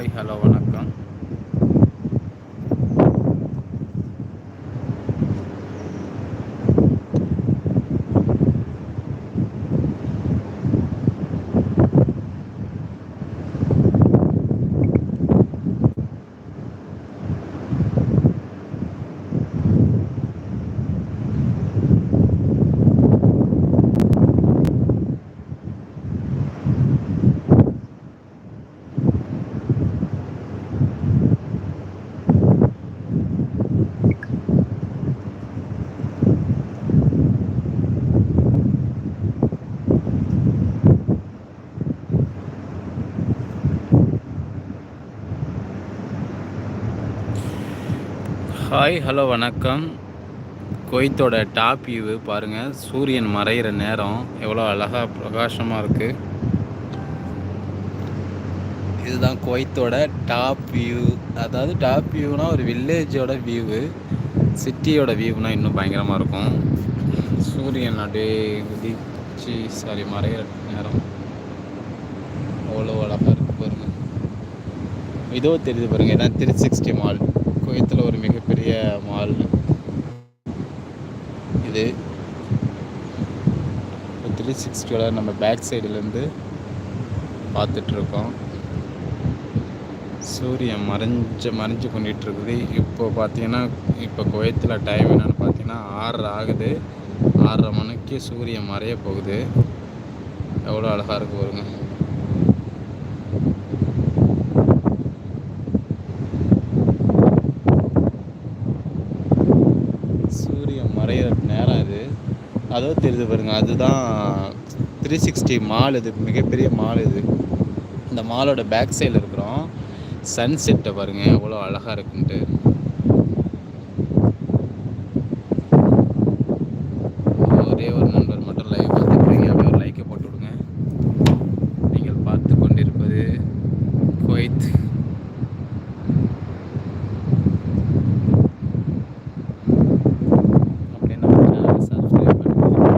Hi hello வணக்கம். Hi hello வணக்கம். கொய்த்தோட டாப் வியூ பாருங்கள் சூரியன் மறையிற நேரம். எவ்வளோ அழகாக பிரகாசமாக இருக்குது இதுதான் குவைத்தோட டாப் வியூ. அதாவது டாப் வியூனால் ஒரு வில்லேஜோட வியூவு சிட்டியோட வியூனால் இன்னும் பயங்கரமாக இருக்கும். சூரியன் அப்படியே உதிச்சு சாரி மறையிற நேரம். அவ்வளோ அழகாக இருக்குது பாருங்கள் இதோ தெரியுது பாருங்கள் இதான் த்ரீ சிக்ஸ்டி மால் குவைத்தில் ஒரு மிகப்பெரிய மால் இது. த்ரீ சிக்ஸ்டியோட நம்ம பேக் சைடுலேருந்து பார்த்துட்ருக்கோம். சூரியன் மறைஞ்சு மறைஞ்சு கொண்டுட்டு இருக்குது இப்போ பார்த்தீங்கன்னா இப்போ குவைத்தில் டைம் என்னென்னு பார்த்தீங்கன்னா ஆறரை ஆகுது. ஆறரை மணிக்கு சூரியன் மறைய போகுது. எவ்வளோ அழகாக இருக்குது பாருங்கள் சூரியன் மறையிற நேரம் இது அதோ தெரியுது பாருங்க அதுதான் த்ரீ சிக்ஸ்டி மால் இது மிகப்பெரிய மால் இது. இந்த மாலோட பேக் சைடில் இருக்கிறோம். சன்செட்டை பாருங்கள் எவ்வளோ அழகாக இருக்குன்ட்டு ஒரே ஒரு நண்பர் மட்டும் லைவ் பார்த்துருக்கீங்க அப்படியே ஒரு லைக்கை போட்டு விடுங்க நீங்கள் பார்த்து கொண்டிருப்பது குவைத் அப்படியே நம்ம சேனலை சப்ஸ்கிரைப் பண்ணுங்க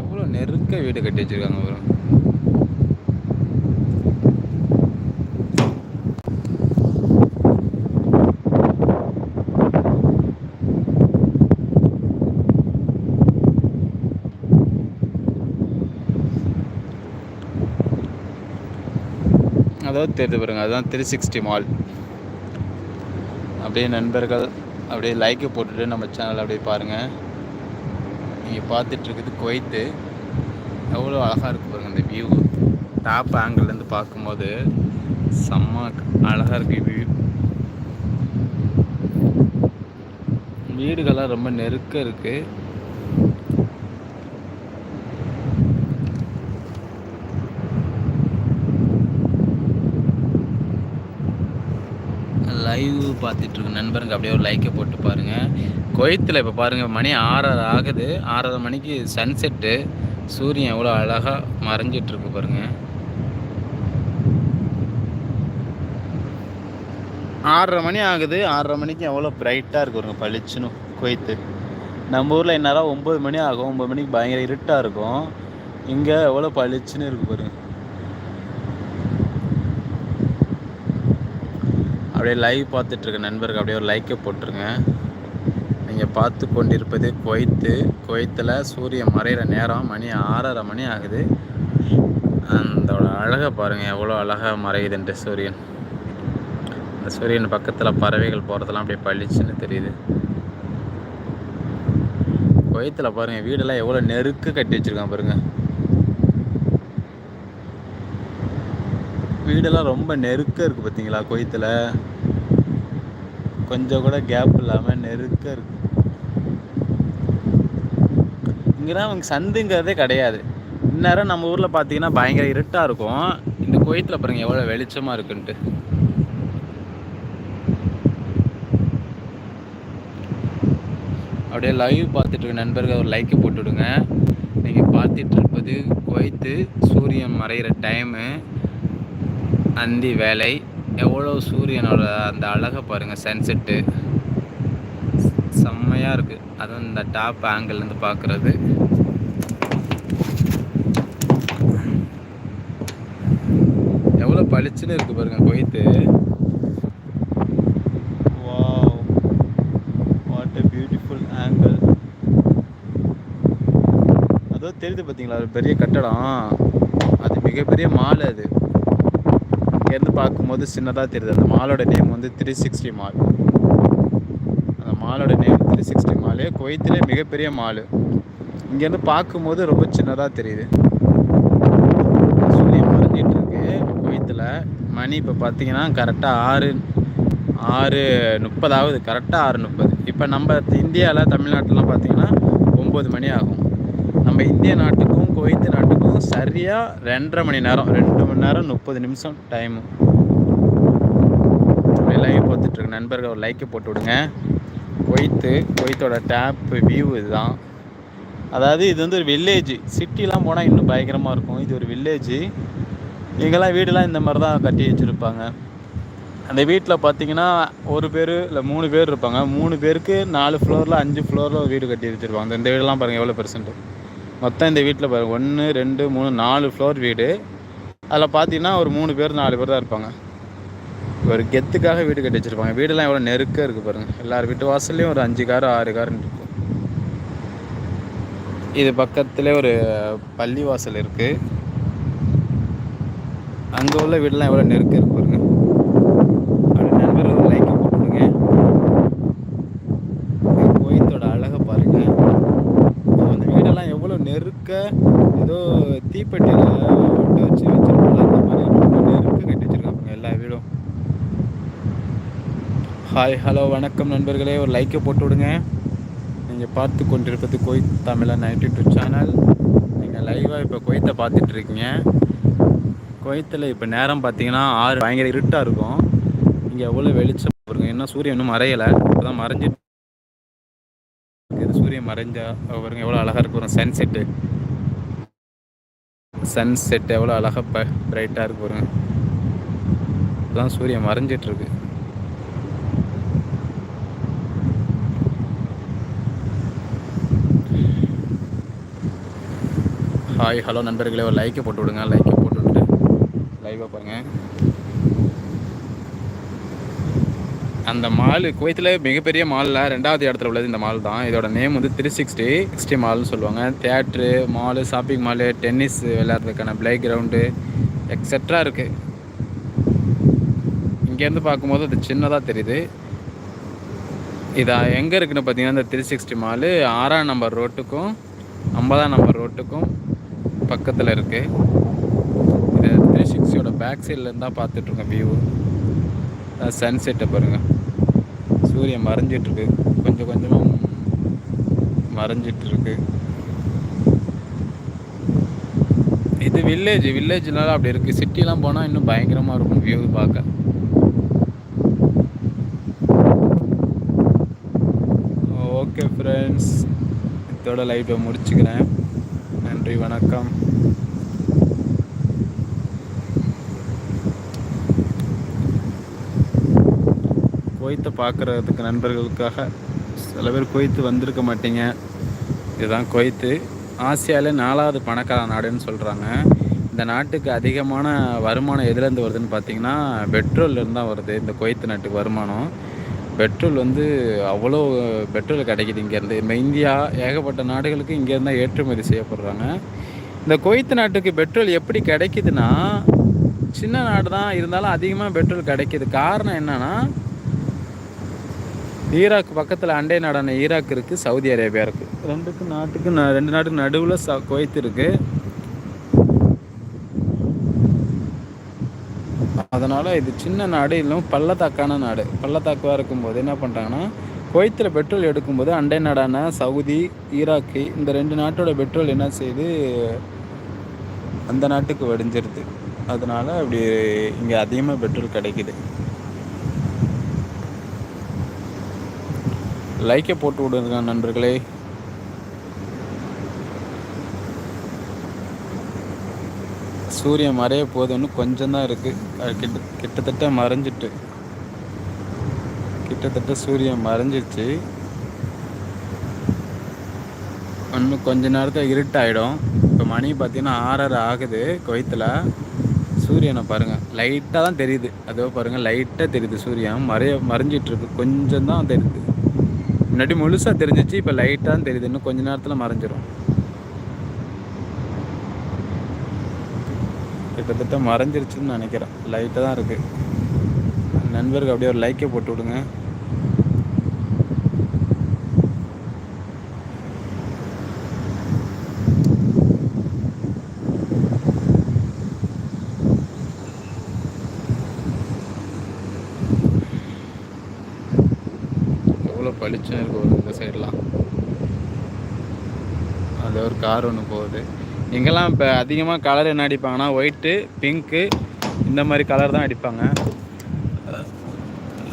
எவ்வளோ நெருக்க வீடு கட்டி வச்சிருக்காங்க பாருங்க அதாவது தெரிந்து பாருங்கள் அதுதான் த்ரீ சிக்ஸ்டி மால் அப்படியே நண்பர்கள் அப்படியே லைக்கை போட்டுட்டு நம்ம சேனல் அப்படியே பாருங்கள் நீங்கள் பார்த்துட்ருக்குது குவைத்து. எவ்வளோ அழகாக இருக்குது பாருங்கள் இந்த வியூ டாப் ஆங்கிள்லேருந்து பார்க்கும்போது செம்ம அழகாக இருக்குது வியூ வீடுகள்லாம் ரொம்ப நெருக்க இருக்குது லைவ் பார்த்துட்ருக்க நண்பருங்க அப்படியே ஒரு லைக்கை போட்டு பாருங்கள் கொய்த்தில் இப்போ பாருங்கள் மணி ஆறரை ஆகுது. ஆறரை மணிக்கு சன்செட்டு சூரியன் எவ்வளோ அழகாக மறைஞ்சிட்ருக்கு பாருங்கள் ஆறரை மணி ஆகுது. ஆறரை மணிக்கு எவ்வளோ பிரைட்டாக இருக்கு பாருங்க பளிச்சுன்னு கொய்த்து. நம்ம ஊரில் என்னால் ஒம்பது மணி ஆகும். ஒம்பது மணிக்கு பயங்கர இருட்டாக இருக்கும். இங்கே எவ்வளோ பளிச்சுன்னு இருக்கு பாருங்கள் அப்படியே லைவ் பார்த்துட்ருக்க நண்பருக்கு அப்படியே ஒரு லைக்கை போட்டுருங்க. நீங்கள் பார்த்து கொண்டிருப்பது குவைத்து குவைத்தில் சூரியன் மறையிற நேரம் மணி ஆறரை மணி ஆகுது. அதோட அழகை பாருங்கள் எவ்வளோ அழகாக மறையுதுன்ட்டு சூரியன். அந்த சூரியன் பக்கத்தில் பறவைகள் போகிறதெல்லாம் அப்படியே பளிச்சுன்னு தெரியுது. குவைத்தில் பாருங்கள் வீடெல்லாம் எவ்வளோ நெருக்கு கட்டி வச்சுருக்கான் பாருங்கள் வீடெல்லாம் ரொம்ப நெருக்க இருக்குது பார்த்தீங்களா கொய்த்தில். கொஞ்சம் கூட கேப் இல்லாமல் நெருக்க இருக்கு. இங்கெல்லாம் அவங்க சந்துங்கிறதே கிடையாது. இந்நேரம் நம்ம ஊரில் பார்த்தீங்கன்னா பயங்கர இருட்டாக இருக்கும். இந்த கோயத்தில் பாருங்கள் எவ்வளோ வெளிச்சமாக இருக்குன்ட்டு. அப்படியே லைவ் பார்த்துட்டு இருக்க நண்பர்கள் ஒரு லைக்கை போட்டுவிடுங்க. நீங்கள் பார்த்துட்டு இருப்பது குவைத்து சூரியன் மறைகிற டைமு அந்தி வேலை. எவ்வளோ சூரியனோட அந்த அழகை பாருங்கள் சன்செட்டு செம்மையாக இருக்குது அதுவும் இந்த டாப் ஆங்கிள்லேருந்து பார்க்குறது பளிச்சுன்னு இருக்குது பாருங்கள் கொய்த்து. வாவ் வாட் பியூட்டிஃபுல் ஆங்கிள் தெரியுது பார்த்தீங்களா ஒரு பெரிய கட்டடம். அது மிகப்பெரிய மாலை அது. இங்கேருந்து பார்க்கும்போது சின்னதாக தெரியுது. அந்த மாலோட நேம் வந்து த்ரீ சிக்ஸ்டி மால் அந்த மாலோட நேம் த்ரீ சிக்ஸ்டி மாலு குவைத்திலே மிகப்பெரிய மாலு இங்கேருந்து பார்க்கும்போது ரொம்ப சின்னதாக தெரியுது. சூரியன் மறைஞ்சிட்டு இருக்கு குவைத்தில் மணி இப்போ பார்த்தீங்கன்னா கரெக்டாக ஆறு ஆறு முப்பதாவது கரெக்டாக ஆறு முப்பது. இப்போ நம்ம இந்தியாவில் தமிழ்நாட்டிலாம் பார்த்தீங்கன்னா ஒம்பது மணி ஆகும். நம்ம இந்திய நாட்டுக்கும் குவைத்து நாட்டுக்கும் சரியாக ரெண்டரை மணி நேரம் ரெண்டு மணி நேரம் முப்பது நிமிஷம் டைமு லைவ் பார்த்துட்ருக்கு நண்பர்கள் ஒரு லைக்கை போட்டு விடுங்க. குவைத்து குவைத்தோட டேப்பு வியூ இதுதான். அதாவது இது வந்து ஒரு வில்லேஜ் சிட்டிலாம் போனால் இன்னும் பயங்கரமாக இருக்கும். இது ஒரு வில்லேஜ் இங்கெல்லாம் வீடெல்லாம் இந்த மாதிரி தான் கட்டி வச்சுருப்பாங்க. அந்த வீட்டில் பார்த்தீங்கன்னா ஒரு பேர் இல்லை மூணு பேர் இருப்பாங்க. மூணு பேருக்கு நாலு ஃப்ளோரில் அஞ்சு ஃப்ளோரில் வீடு கட்டி வச்சுருப்பாங்க. இந்த வீடெல்லாம் பாருங்கள் எவ்வளோ பெர்சன்ட்டு மொத்தம் இந்த வீட்டில் பாருங்கள் ஒன்று ரெண்டு மூணு நாலு ஃப்ளோர் வீடு. அதில் பார்த்தீங்கன்னா ஒரு மூணு பேர் நாலு பேர் தான் இருப்பாங்க. ஒரு கெத்துக்காக வீடு கட்டி வச்சுருப்பாங்க. வீடெல்லாம் எவ்வளோ நெருக்க இருக்குது பாருங்கள் எல்லார் வீட்டு வாசல்லையும் ஒரு அஞ்சு கார் ஆறு காருன்னு இருக்கும் இது பக்கத்தில் ஒரு பள்ளி வாசல் இருக்குது அங்கே உள்ள வீடெல்லாம் எவ்வளோ நெருக்க இருக்கும் பாருங்க அப்படி நண்பர் ஒரு லைக் போட்டுடுங்க கோயத்தோட அழகை பாருங்க அந்த வீடெல்லாம் எவ்வளோ நெருக்க ஏதோ தீப்பெட்டியில் விட்டு வச்சு வச்சிருப்பாங்க அந்த மாதிரி ரொம்ப நெருக்க கட்டி வச்சிருக்காங்க எல்லா வீடும் ஹாய் ஹலோ வணக்கம் நண்பர்களே. ஒரு லைக்கை போட்டு விடுங்க. நீங்கள் பார்த்து கொண்டிருப்பது கோயத் தமிழா நைன்டி டூ சேனல் நீங்கள் லைவாக இப்போ கொய்த்தை பார்த்துட்ருக்கீங்க கொய்த்தில் இப்போ நேரம் பார்த்தீங்கன்னா ஆறு. பயங்கர இருட்டாக இருக்கும். இங்கே எவ்வளோ வெளிச்சம் பாருங்க. இன்னும் சூரியன் இன்னும் மறையலை. இப்போ தான் மறைஞ்சிட்டு சூரியன் மறைஞ்சா பாருங்க எவ்வளோ அழகாக இருக்கு பாருங்க. சன்செட்டு சன்செட் எவ்வளோ அழகாக ப பிரைட்டாக இருக்கு பாருங்க. இப்போதான் சூரியன் மறைஞ்சிட்ருக்கு ஹாய் ஹலோ நண்பர்களே. ஒரு லைக்கை போட்டு விடுங்க. லைக்கை போட்டு விட்டு லைவாக பாருங்கள் அந்த மால் குவைத்தில் மிகப்பெரிய மாலில் ரெண்டாவது இடத்துல உள்ளது இந்த மால் தான். இதோட நேம் வந்து த்ரீ சிக்ஸ்டி சிக்ஸ்டி மால்னு சொல்லுவாங்க. Theatre mall shopping mall tennis விளையாடுறதுக்கான playground extra இருக்குது இங்கேருந்து பார்க்கும்போது அது சின்னதாக தெரியுது. இது எங்கே இருக்குன்னு பார்த்தீங்கன்னா இந்த த்ரீ சிக்ஸ்டி மாலு ஆறாம் நம்பர் ரோட்டுக்கும் ஐம்பதாம் நம்பர் ரோட்டுக்கும் பக்கத்தில் இருக்குது இது த்ரீ சிக்ஸ்டியோட பேக் சைடில் இருந்தால் பார்த்துட்ருக்கோம் வியூ சன்செட்டை பாருங்கள் சூரியன் மறைஞ்சிட்ருக்கு. கொஞ்சம் கொஞ்சமாக மறைஞ்சிட்ருக்கு. இது வில்லேஜ் வில்லேஜ்னால அப்படி இருக்குது சிட்டிலாம் போனால் இன்னும் பயங்கரமாக இருக்கும் வியூ பார்க்க. ஓகே ஃப்ரெண்ட்ஸ் இதோட லைஃப்பை முடிச்சுக்கிறேன். நன்றி வணக்கம். குவைத்தை பார்க்குறதுக்கு நண்பர்களுக்காக சில பேர் குவைத்து வந்திருக்க மாட்டீங்க. இதுதான் குவைத்து. ஆசியாவிலே நாலாவது பணக்கார நாடுன்னு சொல்கிறாங்க இந்த நாட்டுக்கு அதிகமான வருமானம் எதுலேருந்து வருதுன்னு பார்த்தீங்கன்னா பெட்ரோல்லேருந்து தான் வருது. இந்த குவைத்து நாட்டுக்கு வருமானம். பெட்ரோல் வந்து அவ்வளோ பெட்ரோல் கிடைக்கிது இங்கேருந்து. நம்ம இந்தியா ஏகப்பட்ட நாடுகளுக்கு இங்கேருந்து தான் ஏற்றுமதி செய்யப்படுறாங்க. இந்த குவைத்து நாட்டுக்கு பெட்ரோல் எப்படி கிடைக்குதுன்னா சின்ன நாடு தான் இருந்தாலும் அதிகமாக பெட்ரோல் கிடைக்கிது. காரணம் என்னென்னா ஈராக் பக்கத்தில் அண்டை நாடான ஈராக் இருக்குது சவுதி அரேபியா இருக்குது ரெண்டுக்கு நாட்டுக்கு ந ரெண்டு நாட்டுக்கு நடுவில் ச குவைத் இருக்குது அதனால் இது சின்ன நாடு இல்லைன்னா பள்ளத்தாக்கான நாடு. பள்ளத்தாக்குவாக இருக்கும்போது என்ன பண்ணுறாங்கன்னா குவைத்தில் பெட்ரோல் எடுக்கும்போது அண்டை நாடான சவுதி ஈராக்கு இந்த ரெண்டு நாட்டோட பெட்ரோல் என்ன செய்யுது அந்த நாட்டுக்கு வடிஞ்சிருது. அதனால் அப்படி இங்கே அதிகமாக பெட்ரோல் கிடைக்குது. லைக்கை போட்டு விடுங்க நண்பர்களே. சூரியன் மறைய போகுது கொஞ்சம் தான் இருக்குது கிட்ட கிட்டத்தட்ட மறைஞ்சிட்டு. கிட்டத்தட்ட சூரியன் மறைஞ்சிருச்சு. இன்னும் கொஞ்ச நேரத்தில் இருட்டாயிடும். இப்போ மணி பார்த்தீங்கன்னா ஆறரை ஆகுது குவைத்தில் சூரியனை பாருங்கள் லைட்டாக தான் தெரியுது. அதோ பாருங்கள் லைட்டாக தெரியுது சூரியன். மறைய மறைஞ்சிட்ருக்கு கொஞ்சம் தான் தெரியுது. முன்னாடி முழுசாக தெரிஞ்சிச்சு இப்போ லைட்டாக தெரியுது. இன்னும் கொஞ்ச நேரத்தில் மறைஞ்சிரும். கிட்டத்தட்ட மறைஞ்சிருச்சுன்னு நினைக்கிறேன். லைட்டாக தான் இருக்குது நண்பருக்கு அப்படியே ஒரு லைக்கை போட்டு விடுங்க எவ்வளோ பளிச்சுன்னு இருக்கு ஒரு இந்த சைடெலாம். அது ஒரு கார் ஒன்று போகுது. இங்கெல்லாம் இப்போ அதிகமாக கலர் என்ன அடிப்பாங்கன்னா ஒயிட்டு பிங்க்கு இந்த மாதிரி கலர் தான் அடிப்பாங்க.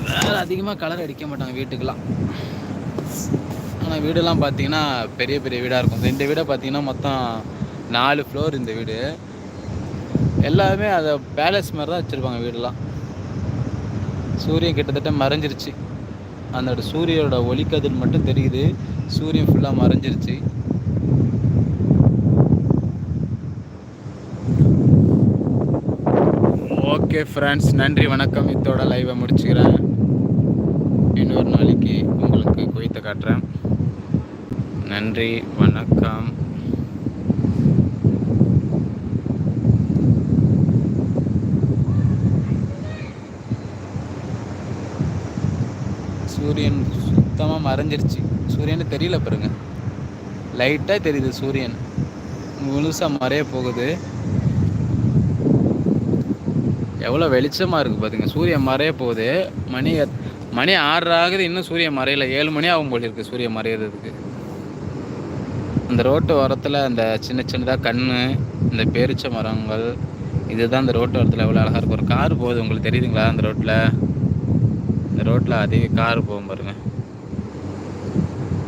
வேறு அதிகமாக கலர் அடிக்க மாட்டாங்க வீட்டுக்கெலாம் ஆனால் வீடெல்லாம் பார்த்தீங்கன்னா பெரிய பெரிய வீடாக இருக்கும். இந்த வீடை பார்த்தீங்கன்னா மொத்தம் நாலு ஃப்ளோர் இந்த வீடு. எல்லாமே அதை பேலஸ் மாதிரி தான் வச்சுருப்பாங்க வீடெல்லாம். சூரியன் கிட்டத்தட்ட மறைஞ்சிருச்சு. அந்த சூரியனோட ஒளிக்கதிர் மட்டும் தெரியுது. சூரியன் ஃபுல்லாக மறைஞ்சிருச்சு. ஓகே ஃப்ரெண்ட்ஸ் நன்றி வணக்கம். இதோட லைவை முடிச்சுக்கிறேன். இன்னொரு நாளைக்கு உங்களுக்கு குவித்த காட்டுறேன். நன்றி வணக்கம். சூரியன் சுத்தமாக மறைஞ்சிருச்சு. சூரியன் தெரியல பாருங்க. லைட்டாக தெரியுது சூரியன். முழுசாக மறைய போகுது. எவ்வளோ வெளிச்சமாக இருக்குது பார்த்துங்க சூரியன் மறைய போகுது. மணி மணி ஆறு ஆகுது. இன்னும் சூரியன் மறையல. ஏழு மணி ஆகும் போல இருக்குது சூரியன் மறையிறதுக்கு. அந்த ரோட்டு ஓரத்தில் அந்த சின்ன சின்னதாக கண் இந்த பேரிச்ச மரங்கள் இதுதான் அந்த ரோட்டு ஓரத்தில் எவ்வளோ அழகாக இருக்கும். ஒரு கார் போகுது. உங்களுக்கு தெரியுதுங்களா அந்த ரோட்டில்? இந்த ரோட்டில் அதிக கார் போகும் பாருங்க.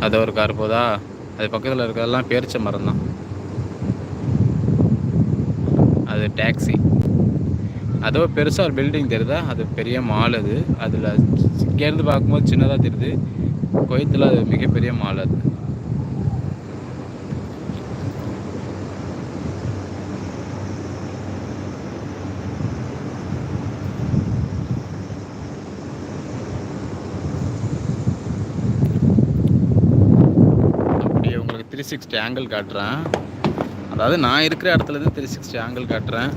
அது ஒரு கார் போதா? அது பக்கத்தில் இருக்கிறதெல்லாம் பேரிச்ச மரம் தான் அது டாக்ஸி. அதோ பெருசாக ஒரு பில்டிங் தெரியுதா? அது பெரிய மால் அது. அதில் இங்கேருந்து பார்க்கும்போது சின்னதாக தெரியுது. குவைத்தில் அது மிகப்பெரிய மால் அது அப்படியே உங்களுக்கு த்ரீ சிக்ஸ்டி ஆங்கிள் காட்டுறேன். அதாவது நான் இருக்கிற இடத்துலேருந்து த்ரீ சிக்ஸ்டி ஆங்கிள் காட்டுறேன்.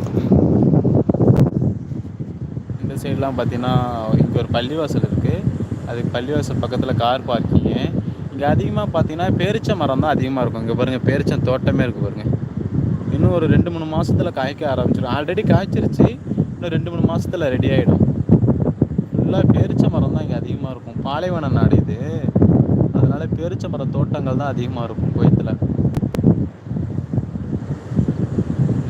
இந்த சைட்லாம் பார்த்தீங்கன்னா இங்கே ஒரு பள்ளிவாசல் இருக்குது அதுக்கு பள்ளிவாசல் பக்கத்தில் கார் பார்க்கிங்கு இங்கே அதிகமாக பார்த்தீங்கன்னா பேரிச்ச மரம் தான் அதிகமாக இருக்கும். இங்கே பாருங்கள் பேரிச்சம் தோட்டமே இருக்குது பாருங்கள் இன்னும் ஒரு ரெண்டு மூணு மாதத்தில் காய்க்க ஆரம்பிச்சிடும். ஆல்ரெடி காய்ச்சிருச்சு. இன்னும் ரெண்டு மூணு மாதத்தில் ரெடி ஆகிடும் ஃபுல்லாக பேரிச்ச மரம் தான் இங்கே அதிகமாக இருக்கும். பாலைவன நாடு இது. அதனால பேரிச்ச மர தோட்டங்கள் தான் அதிகமாக இருக்கும் குவைத்தில்.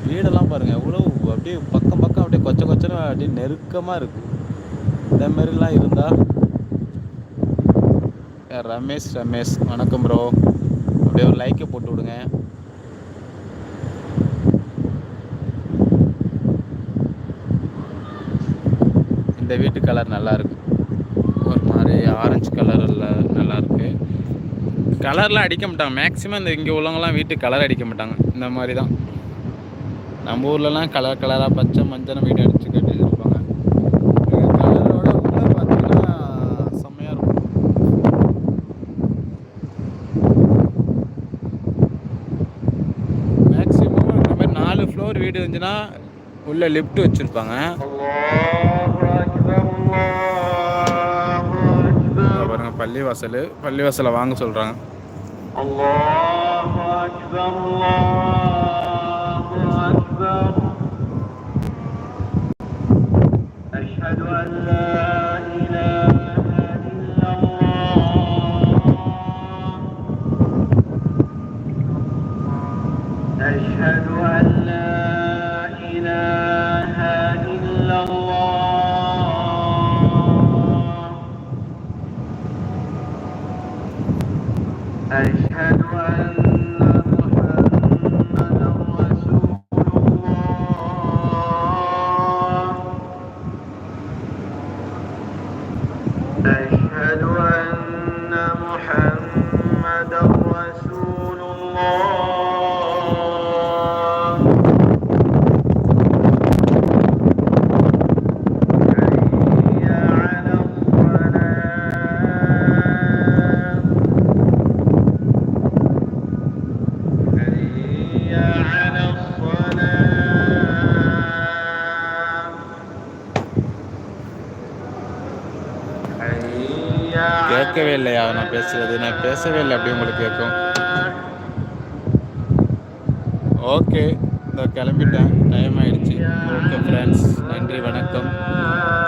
வீடெல்லாம் பாருங்கள் எவ்வளோ அப்படியே பக்கம் பக்கம் அப்படியே கொச்ச கொச்சன்னு அப்படியே நெருக்கமாக இருக்கு. இந்த மாதிரிலாம் இருந்தால் ரமேஷ் ரமேஷ் வணக்கம் ப்ரோ அப்படியே ஒரு லைக்கை போட்டு விடுங்க. இந்த வீட்டு கலர் நல்லா இருக்கு. ஒரு மாதிரி ஆரஞ்சு கலரில் நல்லா இருக்குது கலர்லாம் அடிக்க மாட்டாங்க. மேக்ஸிமம் இந்த இங்கே உள்ளவங்கலாம் வீட்டுக்கு கலர் அடிக்க மாட்டாங்க. இந்த மாதிரி தான். நம்ம ஊர்லலாம் கலர் கலராக பச்சை மஞ்சள் வீடு அடிச்சு கட்டி இருப்பாங்க கலரோட உள்ள பார்த்தீங்கன்னா செம்மையாக இருக்கும். மேக்ஸிமம் இந்த மாதிரி நாலு ஃப்ளோர் வீடு இருந்துச்சுன்னா உள்ளே லிஃப்ட் வச்சுருப்பாங்க. பள்ளிவாசல் பள்ளிவாசலை வாங்க சொல்கிறாங்க அல்லாஹ் அக்பர் அல்லாஹ். கேட்கவே இல்லையா? நான் பேசுறது. நான் பேசவே இல்லை. அப்படி உங்களுக்கு கேட்கும். ஓகே. இந்த கிளம்பிட்டேன். டைம் ஆயிடுச்சு. ஓகே ஃப்ரெண்ட்ஸ் நன்றி வணக்கம்.